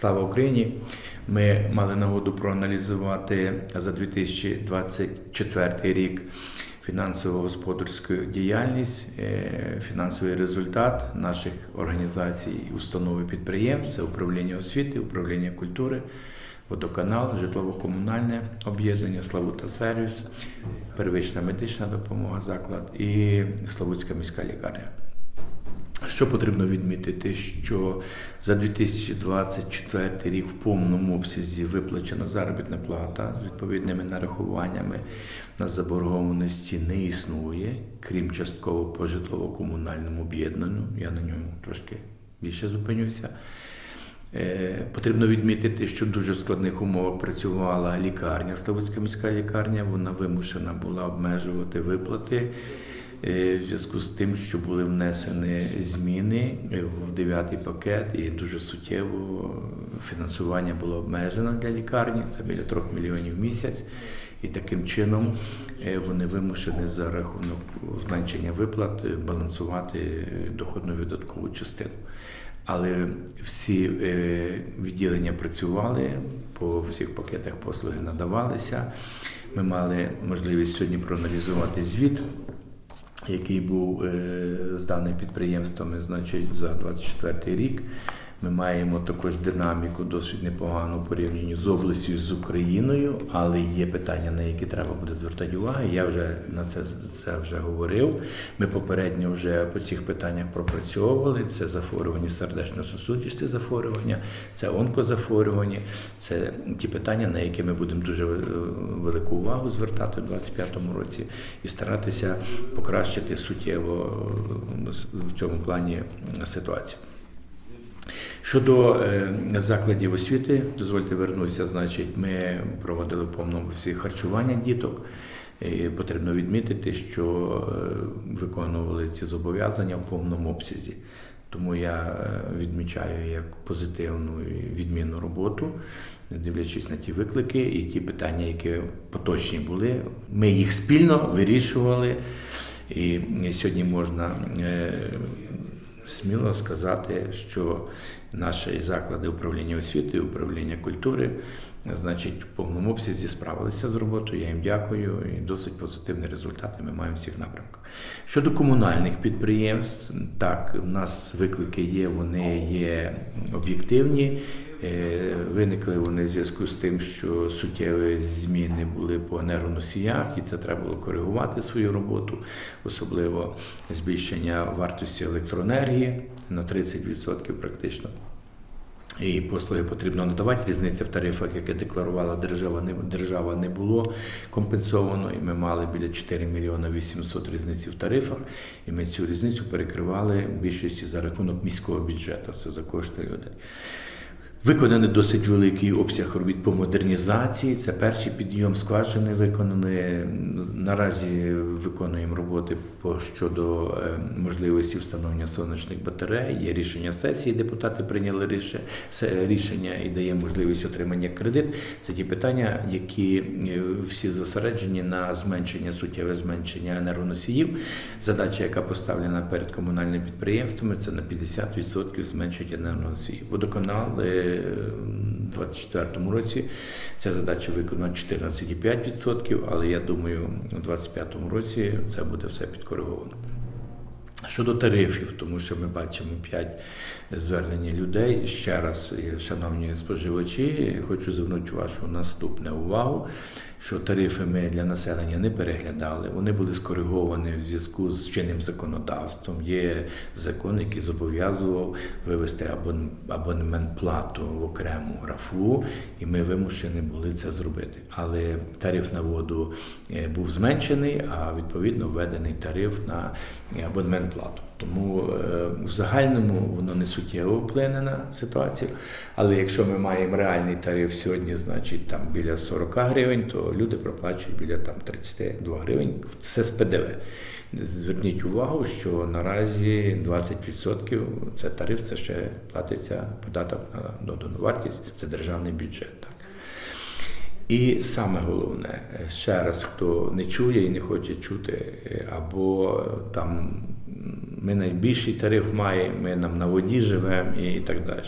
Слава Україні! Ми мали нагоду проаналізувати за 2024 рік фінансово-господарську діяльність, е, фінансовий результат наших організацій, установ і підприємств, це управління освіти, управління культури, водоканал, житлово-комунальне об'єднання, Славута сервіс, первична медична допомога, заклад і Славутська міська лікарня. Що потрібно відмітити, що за 2024 рік в повному обсязі виплачена заробітна плата з відповідними нарахуваннями на заборгованості не існує, крім частково по житлово-комунальному об'єднанню. Я на ньому трошки більше зупинюся. Е, Потрібно відмітити, що в дуже складних умовах працювала лікарня, Славутська міська лікарня. Вона вимушена була обмежувати виплати в зв'язку з тим, що були внесені зміни в дев'ятий пакет, і дуже суттєво фінансування було обмежено для лікарні. Це біля 3 мільйонів в місяць. І таким чином е, вони вимушені за рахунок зменшення виплат е, балансувати доходну видаткову частину. Але всі е, відділення працювали, по всіх пакетах послуги надавалися. Ми мали можливість сьогодні проаналізувати звіт, який був е, зданий підприємствами значить, за 24 рік. Ми маємо також динаміку досить непогану порівнянні з областю з Україною, але є питання, на які треба буде звертати увагу. Я вже на це, це вже говорив. Ми попередньо вже по цих питаннях пропрацьовували. Це захворювання сердечно-сосудисті захворювання, це онкозахворювання, це ті питання, на які ми будемо дуже е, велику увагу звертати у 2025 році і старатися покращити суттєво е, в цьому плані ситуацію. Щодо е, закладів освіти, дозвольте вернутися, значить, ми проводили повному всі харчування діток. І потрібно відмітити, що е, виконували ці зобов'язання в повному обсязі. Тому я е, відмічаю як позитивну і відмінну роботу, дивлячись на ті виклики і ті питання, які поточні були. Ми їх спільно вирішували. І сьогодні можна сміло сказати, що наші заклади управління освіти, управління культури, значить, в повному обсязі справилися з роботою. Я їм дякую і досить позитивні результати ми маємо в всіх напрямках. Щодо комунальних підприємств, так, у нас виклики є, вони є об'єктивні. Е, Виникли вони в зв'язку з тим, що суттєві зміни були по енергоносіях, і це треба було коригувати свою роботу, особливо збільшення вартості електроенергії на 30% практично. І послуги потрібно надавати. Різниця в тарифах, яке декларувала держава, не держава не було компенсовано. І ми мали біля 4 мільйона 800 різниці в тарифах. І ми цю різницю перекривали в більшості за рахунок міського бюджету. Це за кошти людей. Виконаний досить великий обсяг робіт по модернізації. Це перший підйом скважини виконаний. Наразі виконуємо роботи щодо е, можливості встановлення сонячних батарей. Є рішення сесії. Депутати прийняли рішення і дає можливість отримання кредит. Це ті питання, які е, всі зосереджені на зменшення суттєве зменшення енергоносіїв. Задача, яка поставлена перед комунальними підприємствами, це на 50% зменшити енергоносіїв. Водоканал е, в 2024 році ця задача виконана 14,5%, але я думаю, у 2025 році це буде все підкориговано. Щодо тарифів, тому що ми бачимо 5 звернень людей. Ще раз, шановні споживачі, хочу звернути вашу наступну увагу, що тарифи ми для населення не переглядали. Вони були скориговані в зв'язку з чинним законодавством. Є закон, який зобов'язував вивести абон- абонемент плату в окрему графу, і ми вимушені були це зробити. Але тариф на воду е, був зменшений, а відповідно введений тариф на абонемент плату. Тому е, в загальному воно не суттєво вплине на ситуацію. Але якщо ми маємо реальний тариф сьогодні, значить там біля 40 гривень, то люди проплачують біля там 32 гривень. Це з ПДВ. Зверніть увагу, що наразі 20% це тариф, це ще платиться податок на додану вартість, це державний бюджет. Так. І саме головне, е, ще раз, хто не чує і не хоче чути, е, або там ми найбільший тариф маємо, ми нам на воді живемо і так далі.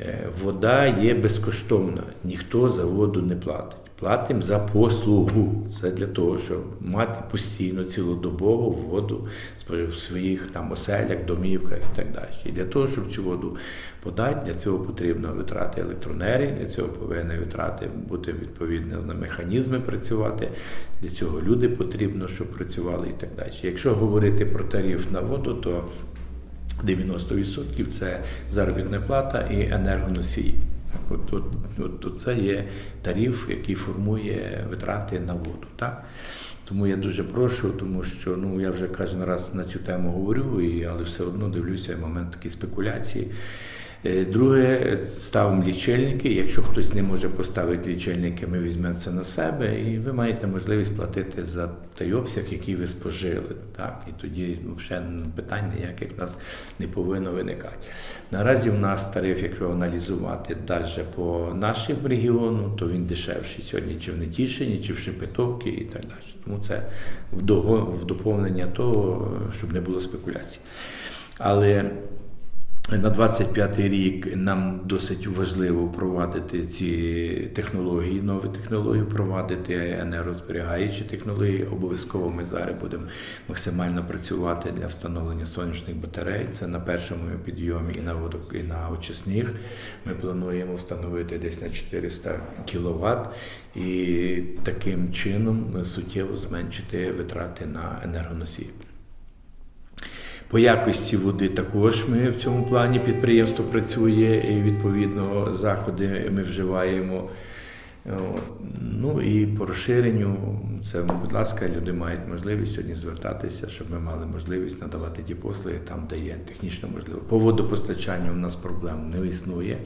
Е, Вода є безкоштовна, ніхто за воду не платить. Платимо за послугу. Це для того, щоб мати постійно цілодобово воду в своїх там оселях, домівках і так далі. І для того, щоб цю воду подати, для цього потрібно витрати електроенергії, для цього повинні витрати бути відповідно на механізми працювати. Для цього люди потрібно, щоб працювали і так далі. Якщо говорити про тариф на воду, то 90% це заробітна плата і енергоносії. От, от, от, от це є тариф, який формує витрати на воду. Так? Тому я дуже прошу, тому що ну я вже кожен раз на цю тему говорю, і, але все одно дивлюся момент такої спекуляції. Е, Друге, ставимо лічильники. Якщо хтось не може поставити лічильники, ми візьмемо це на себе, і ви маєте можливість платити за той обсяг, який ви спожили. Так? І тоді взагалі питань ніяких в нас не повинно виникати. Наразі в нас тариф, якщо аналізувати навіть по нашому регіону, то він дешевший сьогодні, чи в Нетішині, чи в Шепетовці і так далі. Тому це в доповнення того, щоб не було спекуляцій. Але на 25-й рік нам досить важливо впровадити ці технології, нові технології, впровадити енергозберігаючі технології. Обов'язково ми зараз будемо максимально працювати для встановлення сонячних батарей. Це на першому підйомі і на водок, і на очисних. Ми плануємо встановити десь на 400 кВт і таким чином суттєво зменшити витрати на енергоносії. По якості води також ми в цьому плані підприємство працює і відповідно заходи ми вживаємо. Ну і по розширенню, це, будь ласка, люди мають можливість сьогодні звертатися, щоб ми мали можливість надавати ті послуги там, де є технічно можливо. По водопостачанню у нас проблем не існує.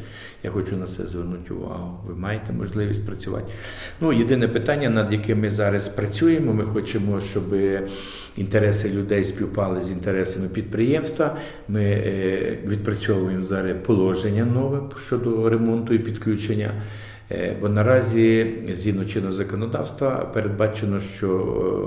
Я хочу на це звернути увагу. Ви маєте можливість працювати. Ну, єдине питання, над яким ми зараз працюємо, ми хочемо, щоб інтереси людей співпали з інтересами підприємства. Ми е, відпрацьовуємо зараз положення нове щодо ремонту і підключення. Е, Бо наразі, згідно чинного законодавства, передбачено, що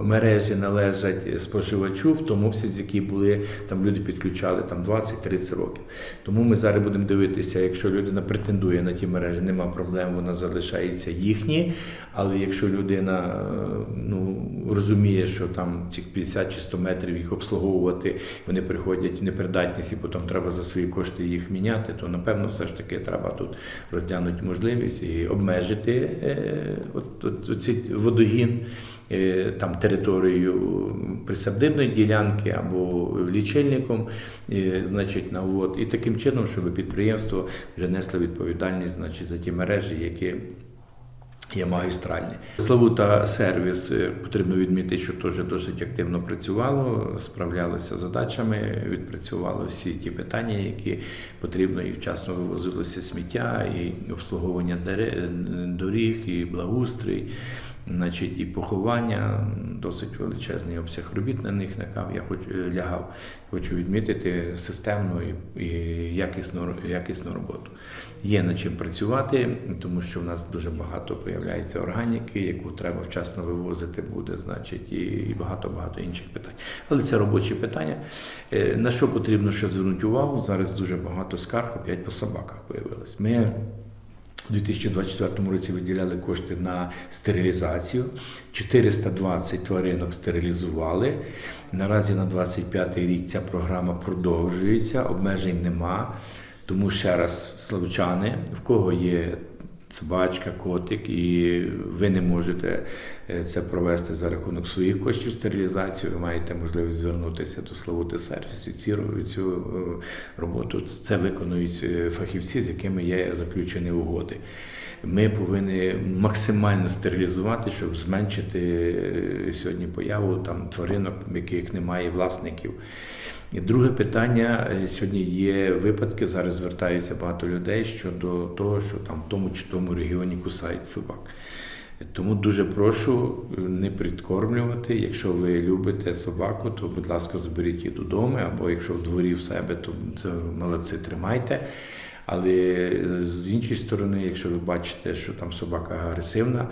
е, мережі належать споживачу в тому обсязі, які були там люди підключали там 20-30 років. Тому ми зараз будемо дивитися, якщо людина претендує на ті мережі, нема проблем, вона залишається їхні. Але якщо людина е, ну, розуміє, що там ці 50 чи 100 метрів їх обслуговувати, вони приходять в непридатність і потім треба за свої кошти їх міняти, то напевно все ж таки треба тут розглянути можливість і обмежити е, оцей водогін е, там територією присадибної ділянки або лічильником, е, значить, на вод. І таким чином, щоб підприємство вже несло відповідальність значить, за ті мережі, які. Є магістральні. Славута сервіс потрібно відмітити, що теж досить активно працювало, справлялося задачами, відпрацювало всі ті питання, які потрібно, і вчасно вивозилося сміття, і обслуговування доріг, і благоустрій, значить, і поховання. Досить величезний обсяг робіт на них лягав. Я хочу лягав. Хочу відмітити системну і, і якісну, якісну роботу. Є над чим працювати, тому що в нас дуже багато появляється органіки, яку треба вчасно вивозити буде, значить, і, і багато-багато інших питань. Але це робочі питання. Е, На що потрібно ще звернути увагу? Зараз дуже багато скарг опять по собаках появилось. Ми у 2024 році виділяли кошти на стерилізацію. 420 тваринок стерилізували. Наразі на 25 рік ця програма продовжується, обмежень нема. Тому ще раз, славчани, в кого є собачка, котик, і ви не можете е, це провести за рахунок своїх коштів стерилізацію, ви маєте можливість звернутися до Славути сервісу. Ці цю е, роботу це виконують е, фахівці, з якими є заключені угоди. Ми повинні максимально стерилізувати, щоб зменшити сьогодні появу там тваринок, яких немає власників. І друге питання е, сьогодні є випадки. Зараз звертаються багато людей щодо того, що там в тому чи тому регіоні кусають собак. Тому дуже прошу е, не підкормлювати. Якщо ви любите собаку, то будь ласка, зберіть її додому, або якщо в дворі в себе, то це молодці тримайте. Але з іншої сторони, якщо ви бачите, що там собака агресивна,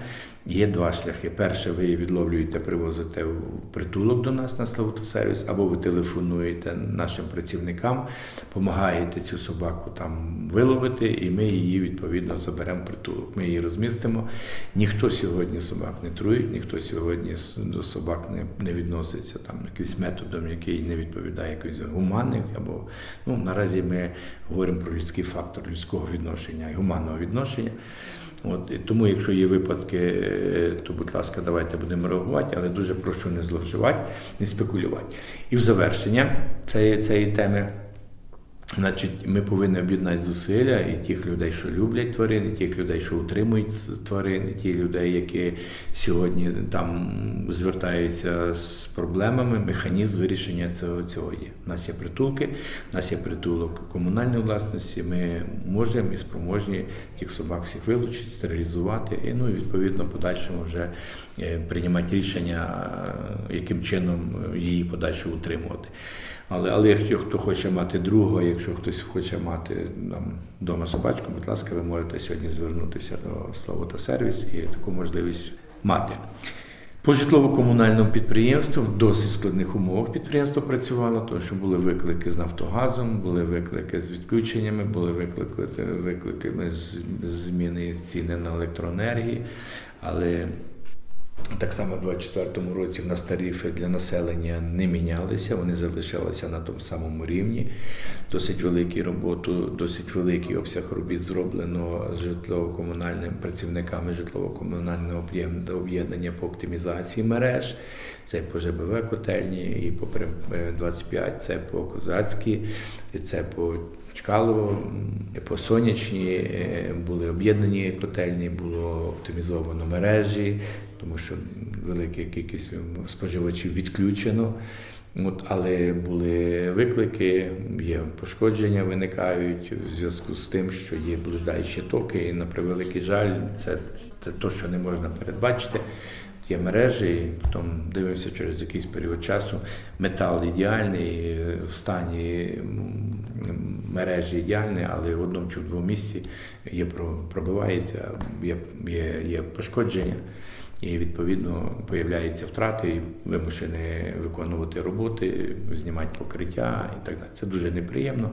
є два шляхи. Перше, ви її відловлюєте, привозите в притулок до нас на Славутосервіс, або ви телефонуєте нашим працівникам, допомагаєте цю собаку там виловити, і ми її відповідно заберемо в притулок. Ми її розмістимо. Ніхто сьогодні собак не трує, ніхто сьогодні до собак не, не відноситься там якимось методом, який не відповідає якоїсь гуманних або ну наразі ми говоримо про людський фактор людського відношення і гуманного відношення. От і тому, якщо є випадки, е, то будь ласка, давайте будемо реагувати, але дуже прошу не зловживати, не спекулювати. І в завершення цієї, цієї теми. Значить, ми повинні об'єднати зусилля і тих людей, що люблять тварин, і тих людей, що утримують тварин, і ті людей, які сьогодні там звертаються з проблемами, механізм вирішення цього, цього є. У нас є притулки, у нас є притулок комунальної власності. Ми можемо і спроможні тих собак всіх вилучити, стерилізувати, і ну відповідно подальшому вже приймати рішення, е, яким чином е, її подальше утримувати. Але, але якщо хто хоче мати другого, якщо хтось хоче мати там, вдома собачку, будь ласка, ви можете сьогодні звернутися до Слово та сервіс і таку можливість мати. По житлово-комунальному підприємству в досить складних умовах підприємство працювало, тому що були виклики з Нафтогазом, були виклики з відключеннями, були виклики, виклики з зміни ціни на електроенергії. Але так само в 2024 році в нас тарифи для населення не мінялися, вони залишалися на тому самому рівні. Досить велику роботу, досить великий обсяг робіт зроблено з житлово-комунальними працівниками житлово-комунального об'єднання по оптимізації мереж. Це по ЖБВ котельні, і по е, 25, це по Козацькій, і це по Чкалово, по сонячні е, були об'єднані котельні, було оптимізовано мережі, тому що велика кількість споживачів відключено. От, але були виклики, є пошкодження виникають в зв'язку з тим, що є блуждаючі токи, і на превеликий жаль, це, це те, що не можна передбачити. Є мережі, і потім дивимося через якийсь період часу. Метал ідеальний, в стані мережі ідеальний, але в одному чи в двому місці є пробивається, є, є, є пошкодження. І відповідно появляються втрати, і вимушені виконувати роботи, знімати покриття і так далі. Це дуже неприємно,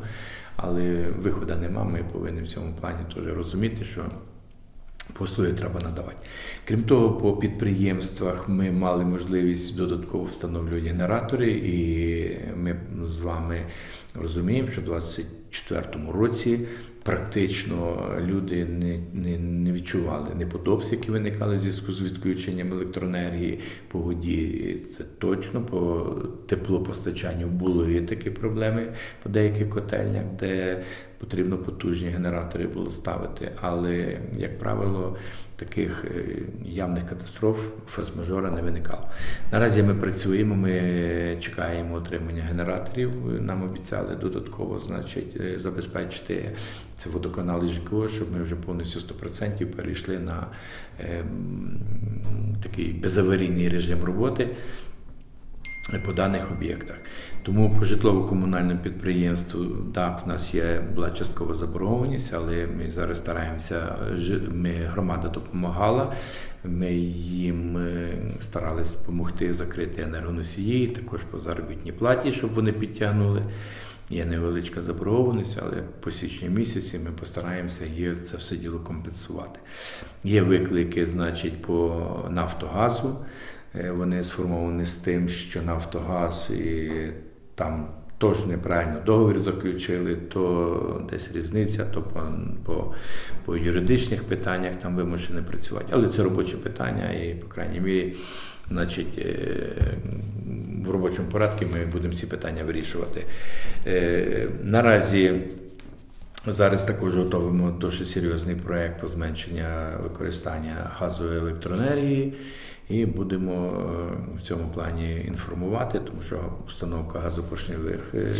але виходу нема. Ми повинні в цьому плані теж розуміти, що послуги треба надавати. Крім того, по підприємствах ми мали можливість додатково встановлювати генератори, і ми з вами розуміємо, що в 2024 році практично люди не, не, не відчували неподобств, які виникали в зв'язку з відключенням електроенергії по воді. Це точно по теплопостачанню були такі проблеми по деяких котельнях, де потрібно потужні генератори було ставити. Але, як правило, таких е, явних катастроф форс-мажора не виникало. Наразі ми працюємо, ми чекаємо отримання генераторів. Нам обіцяли додатково, значить, е, забезпечити це водоканал і ЖКО, щоб ми вже повністю 100% перейшли на ем, такий безаварійний режим роботи по даних об'єктах. Тому по житлово-комунальному підприємству так, в нас є була часткова заборгованість, але ми зараз стараємося. Ми громада допомагала. Ми їм е, старались допомогти закрити енергоносії, також по заробітній платі, щоб вони підтягнули. Є невеличка заборгованість, але по січні місяці ми постараємося її це все діло компенсувати. Є виклики, значить, по Нафтогазу. Е, Вони сформовані з тим, що Нафтогаз і там теж неправильно договір заключили, то десь різниця, то по, по, по юридичних питаннях там вимушені працювати. Але це робоче питання, і, по крайній мірі, значить, е, в робочому порядку ми будемо ці питання вирішувати. Е, Наразі Зараз також готуємо дуже серйозний проект по зменшення використання газової електроенергії. І будемо е, в цьому плані інформувати, тому що установка газопоршневих е,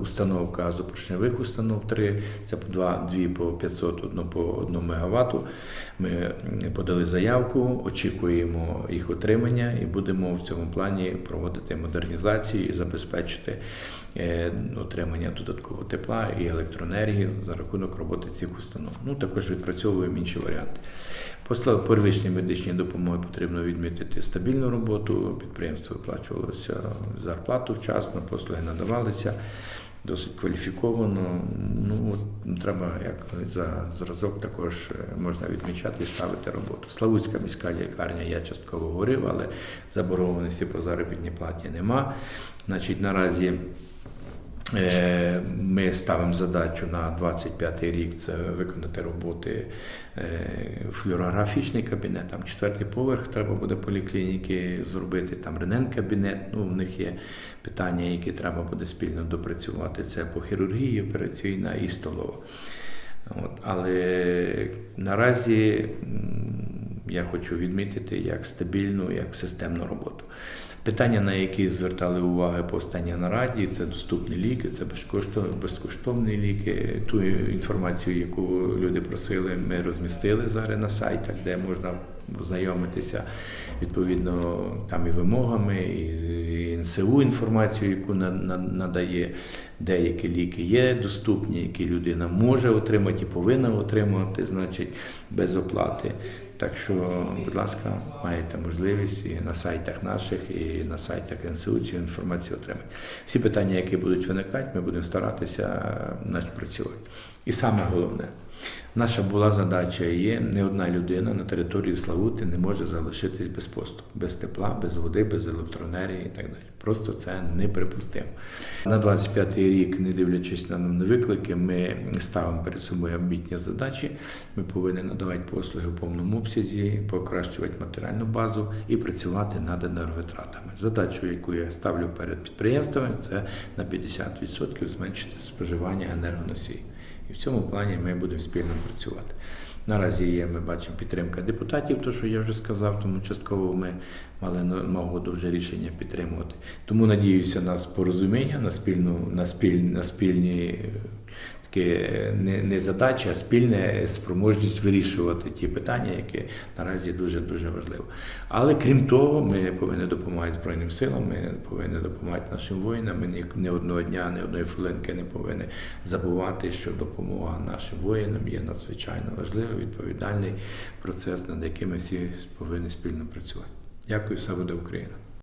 установка газопоршневих установ три це по два, дві по 500, одну по 1 МВт. Ми подали заявку, очікуємо їх отримання і будемо в цьому плані проводити модернізацію і забезпечити е, отримання додаткового тепла і електроенергії за рахунок роботи цих установ. Ну також відпрацьовуємо інші варіанти. По первичній медичній допомоги потрібно відмітити стабільну роботу. Підприємство виплачувалося зарплату вчасно, послуги надавалися досить кваліфіковано. Ну треба як за зразок також е, можна відмічати і ставити роботу. Славутська міська лікарня я частково говорив, але заборгованості по заробітній платі нема. Значить, наразі. Е, Ми ставимо задачу на 25 рік це виконати роботи е, флюорографічний кабінет, там четвертий поверх треба буде поліклініки зробити, там рентген-кабінет. Ну, в них є питання, які треба буде спільно допрацювати. Це по хірургії операційна і столова. От, але наразі я хочу відмітити як стабільну, як системну роботу. Питання, на які звертали увагу по останній нараді, це доступні ліки, це безкоштовні, ліки. Ту інформацію, яку люди просили, ми розмістили зараз на сайтах, де можна ознайомитися відповідно там і вимогами, і НСУ інформацію, яку на- надає. Деякі ліки є доступні, які людина може отримати і повинна отримати, значить, без оплати. Так що, будь ласка, маєте можливість і на сайтах наших, і на сайтах НСУ цю інформацію отримати. Всі питання, які будуть виникати, ми будемо старатися значить, працювати. І саме головне, наша була задача є не одна людина на території Славути не може залишитись без посту, без тепла, без води, без електроенергії і так далі. Просто це неприпустимо. На 25-й рік, не дивлячись на на виклики, ми ставимо перед собою амбітні задачі. Ми повинні надавати послуги в повному обсязі, покращувати матеріальну базу і працювати над енерговитратами. Задачу, яку я ставлю перед підприємствами, це на 50% зменшити споживання енергоносіїв. І в цьому плані ми будемо спільно працювати. Наразі є, ми бачимо підтримка депутатів, то що я вже сказав, тому частково ми мали нагоду вже рішення підтримувати. Тому надіюся на порозуміння, на спільну, на спіль, на спільні не, задачі, а спільне спроможність вирішувати ті питання, які наразі дуже дуже важливо. Але крім того, ми повинні допомагати Збройним силам, ми повинні допомагати нашим воїнам. Ми ні, ні одного дня, ні одної хвилинки не повинні забувати, що допомога нашим воїнам є надзвичайно важливий, відповідальний процес, над яким ми всі повинні спільно працювати. Дякую, все буде Україна.